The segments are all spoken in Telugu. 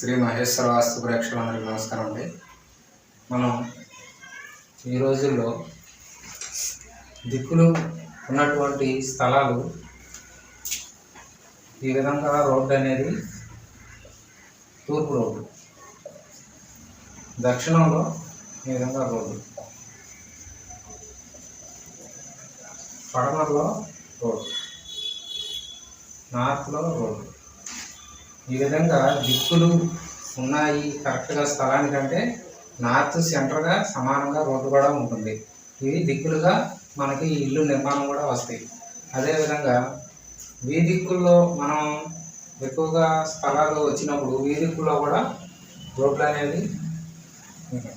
శ్రీ మహేశ్వర వాస్తు ప్రేక్షకులందరికీ నమస్కారం అండి. మనం ఈ రోజుల్లో దిక్కులు ఉన్నటువంటి స్థలాలు ఈ విధంగా రోడ్డు అనేది తూర్పు రోడ్డు దక్షిణంలో ఈ విధంగా రోడ్డు పడమరలో రోడ్డు నార్త్లో రోడ్డు. ఈ విధంగా దిక్కులు ఉన్నాయి కరెక్ట్గా స్థలానికంటే నార్త్ సెంటర్గా సమానంగా రోడ్డు కూడా ఉంటుంది ఇవి దిక్కులుగా మనకి ఇల్లు నిర్మాణం కూడా వస్తాయి అదేవిధంగా వీధిక్కుల్లో మనం ఎక్కువగా స్థలాలు వచ్చినప్పుడు వీధిక్కుల్లో కూడా రోడ్లు అనేవి ఉంటాయి.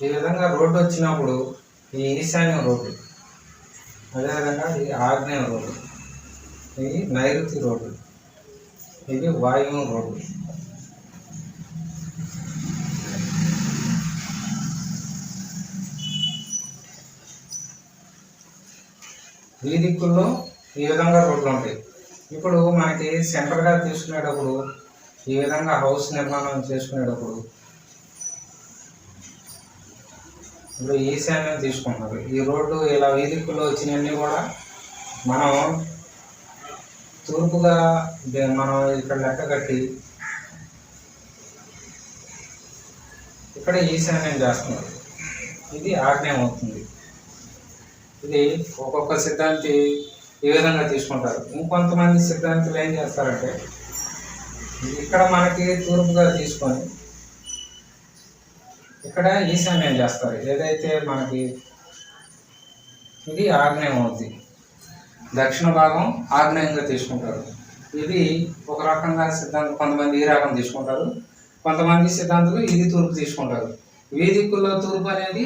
ఈ విధంగా రోడ్డు వచ్చినప్పుడు ఈ ఈశాన్య రోడ్డు అదేవిధంగా ఇది ఆగ్నేయ రోడ్డు. ఇది నైరుతి రోడ్డు. ఇది వాయువు రోడ్డు. ఈ దిక్కుల్లో ఈ విధంగా రోడ్లు ఉంటాయి. ఇప్పుడు మనకి సెంటర్గా తీసుకునేటప్పుడు ఈ విధంగా హౌస్ నిర్మాణం చేసుకునేటప్పుడు ఇప్పుడు ఈశాన్యం తీసుకుంటున్నారు ఈ రోడ్డు ఇలా ఈ వచ్చినవన్నీ కూడా మనం తూర్పుగా మనం ఇక్కడ లెక్క కట్టి ఇక్కడ ఈశాన్యం చేస్తున్నారు. ఇది ఆగ్నేయం అవుతుంది ఇది ఒక్కొక్క సిద్ధాంతి ఈ విధంగా తీసుకుంటారు. ఇంకొంతమంది సిద్ధాంతులు ఏం చేస్తారంటే ఇక్కడ మనకి తూర్పుగా తీసుకొని ఇక్కడ ఈ సమయం చేస్తారు? ఏదైతే మనకి ఇది ఆగ్నేయం అవుద్ది. దక్షిణ భాగం ఆగ్నేయంగా తీసుకుంటారు. ఇది ఒక రకంగా సిద్ధాంతం కొంతమంది ఈ రకం తీసుకుంటారు కొంతమంది సిద్ధాంతులు ఇది తూర్పు తీసుకుంటారు. వీధిక్కుల్లో తూర్పు అనేది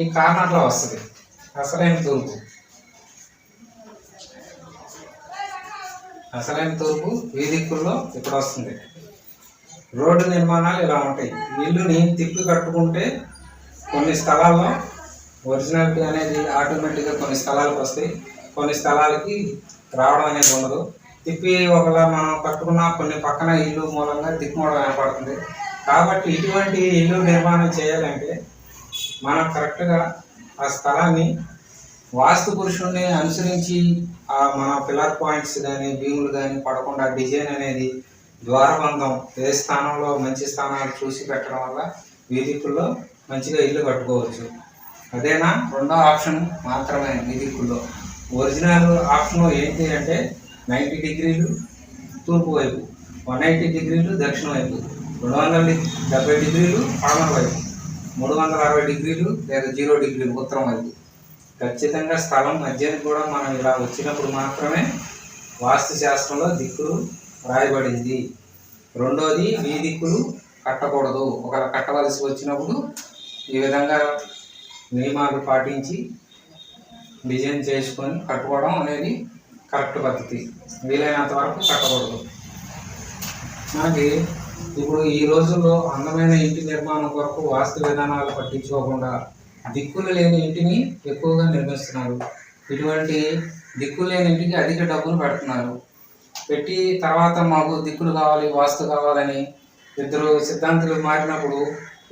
ఈ కార్నర్లో వస్తుంది. అసలైన తూర్పు? అసలైన తూర్పు? వీధిక్కుల్లో ఇక్కడ వస్తుంది. రోడ్డు నిర్మాణాలు ఇలా ఉంటాయి. ఇల్లుని తిప్పి కట్టుకుంటే కొన్ని స్థలాల్లో ఒరిజినాలిటీ అనేది ఆటోమేటిక్గా కొన్ని స్థలాలకు వస్తాయి. కొన్ని స్థలాలకి రావడం అనేది ఉండదు. తిప్పి ఒకలా మనం కట్టుకున్న కొన్ని పక్కన ఇల్లు మూలంగా తిప్పుకోవడం ఏర్పడుతుంది. కాబట్టి ఇటువంటి ఇల్లు నిర్మాణం చేయాలంటే మనం కరెక్ట్గా ఆ స్థలాన్ని వాస్తు పురుషుడిని అనుసరించి ఆ మన పిల్లర్ పాయింట్స్ కానీ భీములు కానీ పడకుండా డిజైన్ అనేది ద్వారబంధం ఏ స్థానంలో మంచి స్థానాలు చూసి పెట్టడం వల్ల వీధికుల్లో మంచిగా ఇల్లు కట్టుకోవచ్చు. అదేనా? రెండో ఆప్షన్ మాత్రమే వీధికుల్లో. ఒరిజినల్ ఆప్షన్ ఏంటి అంటే నైంటీ డిగ్రీలు తూర్పు వైపు వన్ ఎయిటీ డిగ్రీలు దక్షిణ వైపు రెండు వందల డెబ్బై డిగ్రీలు పడమర వైపు మూడు వందల అరవై డిగ్రీలు లేదా జీరో డిగ్రీలు ఉత్తరం వైపు. ఖచ్చితంగా స్థలం మధ్యని కూడా మనం ఇలా వచ్చినప్పుడు మాత్రమే వాస్తు శాస్త్రంలో దిక్కులు రాయబడింది రెండోది ఈ దిక్కులు కట్టకూడదు. ఒకవేళ కట్టవలసి వచ్చినప్పుడు ఈ విధంగా నియమాలు పాటించి డిజైన్ చేసుకొని కట్టుకోవడం అనేది కరెక్ట్ పద్ధతి. వీలైనంత వరకు కట్టకూడదు. మనకి ఇప్పుడు ఈ రోజుల్లో అందమైన ఇంటి నిర్మాణం కొరకు వాస్తు విధానాలు పట్టించుకోకుండా దిక్కులు లేని ఇంటిని ఎక్కువగా నిర్మిస్తున్నారు. ఇటువంటి దిక్కులు లేని ఇంటికి అధిక డబ్బులు పెడుతున్నారు పెట్టి తర్వాత మాకు దిక్కులు కావాలి వాస్తు కావాలని ఇద్దరు సిద్ధాంతులు మారినప్పుడు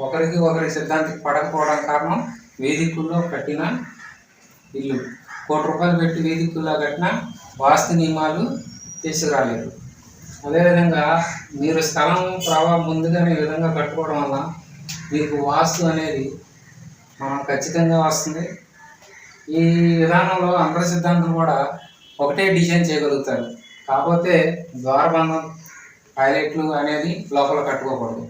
ఒకరికి ఒకరి సిద్ధాంతికి పడకపోవడం కారణం వేదికుల్లో కట్టిన ఇల్లు. కోటి రూపాయలు పెట్టి వేదికల్లో కట్టిన వాస్తు నియమాలు తీసుకురాలేదు. అదేవిధంగా మీరు స్థలం ప్రభావం ముందుగానే విధంగా కట్టుకోవడం వల్ల మీకు వాస్తు అనేది మనం ఖచ్చితంగా వస్తుంది. ఈ విధానంలో అందరి సిద్ధాంతం కూడా ఒకటే డిజైన్ చేయగలుగుతారు. కాకపోతే ద్వారబంధం హైలైట్లు అనేది లోపల కట్టుకోకూడదు.